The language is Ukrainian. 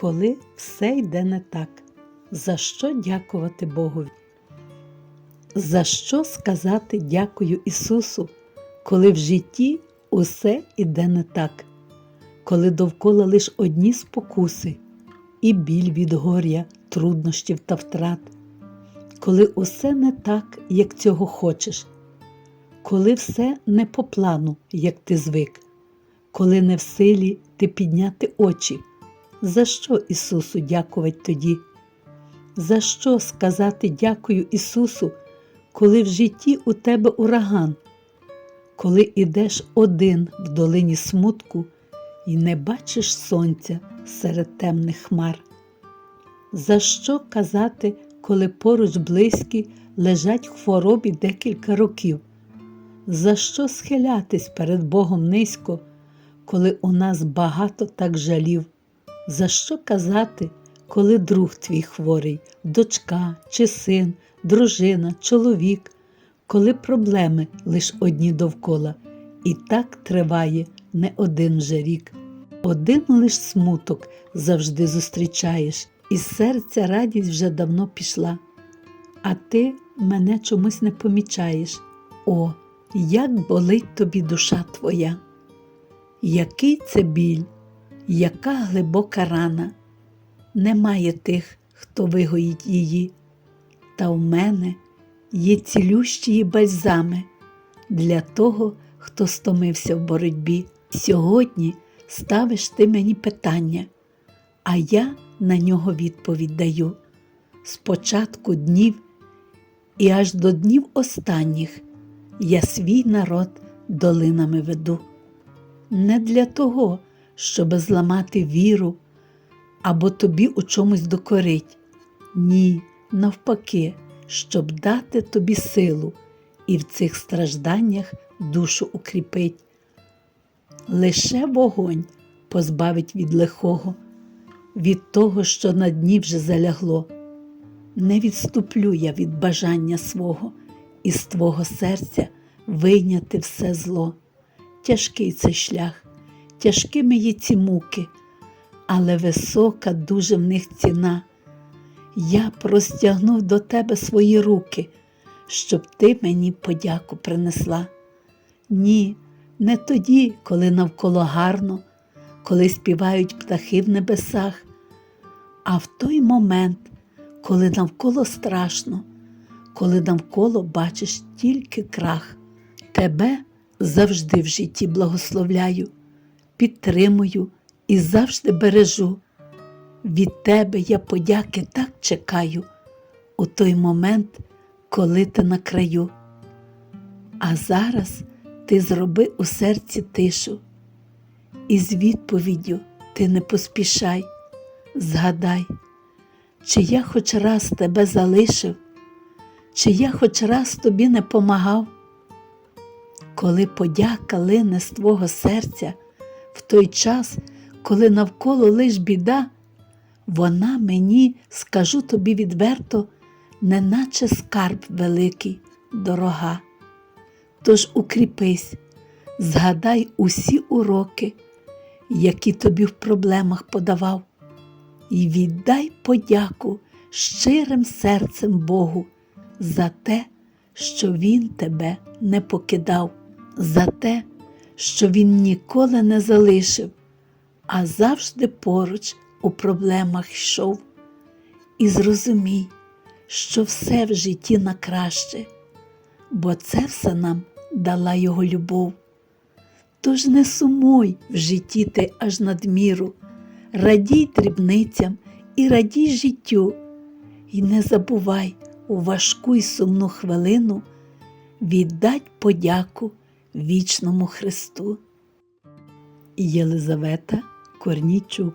коли все йде не так. За що дякувати Богові? За що сказати дякую Ісусу, коли в житті усе іде не так, коли довкола лиш одні спокуси, і біль від горя, труднощів та втрат, коли усе не так, як цього хочеш, коли все не по плану, як ти звик, коли не в силі ти підняти очі, за що Ісусу дякувати тоді? За що сказати дякую Ісусу, коли в житті у тебе ураган, коли ідеш один в долині смутку і не бачиш сонця серед темних хмар? За що казати, коли поруч близькі лежать в хворобі декілька років? За що схилятись перед Богом низько, коли у нас багато так жалів? За що казати, коли друг твій хворий, дочка чи син, дружина, чоловік, коли проблеми лиш одні довкола, і так триває не один вже рік. Один лиш смуток завжди зустрічаєш, із серця радість вже давно пішла, а ти мене чомусь не помічаєш. О, як болить тобі душа твоя! Який це біль, яка глибока рана! Немає тих, хто вигоїть її, та в мене є цілющі бальзами для того, хто стомився в боротьбі. Сьогодні ставиш ти мені питання, а я на нього відповідь даю. З початку днів і аж до днів останніх я свій народ долинами веду. Не для того, щоб зламати віру або тобі у чомусь докорить. Ні, навпаки, щоб дати тобі силу і в цих стражданнях душу укріпить. Лише вогонь позбавить від лихого, від того, що на дні вже залягло. Не відступлю я від бажання свого із твого серця вийняти все зло. Тяжкий це шлях, тяжкими є ці муки, але висока дуже в них ціна. Я простягнув до тебе свої руки, щоб ти мені подяку принесла. Ні, не тоді, коли навколо гарно, коли співають птахи в небесах, а в той момент, коли навколо страшно, коли навколо бачиш тільки крах. Тебе завжди в житті благословляю, підтримую і завжди бережу. Від тебе я подяки так чекаю у той момент, коли ти на краю. А зараз ти зроби у серці тишу, і з відповіддю ти не поспішай, згадай, чи я хоч раз тебе залишив, чи я хоч раз тобі не помагав. Коли подяка лине з твого серця в той час, коли навколо лиш біда, вона мені, скажу тобі відверто, неначе скарб великий, дорога. Тож укріпись, згадай усі уроки, які тобі в проблемах подавав, і віддай подяку щирим серцем Богу за те, що Він тебе не покидав, за те, що Він ніколи не залишив, а завжди поруч у проблемах йшов. І зрозумій, що все в житті на краще, бо це все нам дала Його любов. Тож не сумуй в житті ти аж надміру, радій дрібницям і радій життю, і не забувай у важку й сумну хвилину віддать подяку вічному Христу. Єлизавета Корнійчук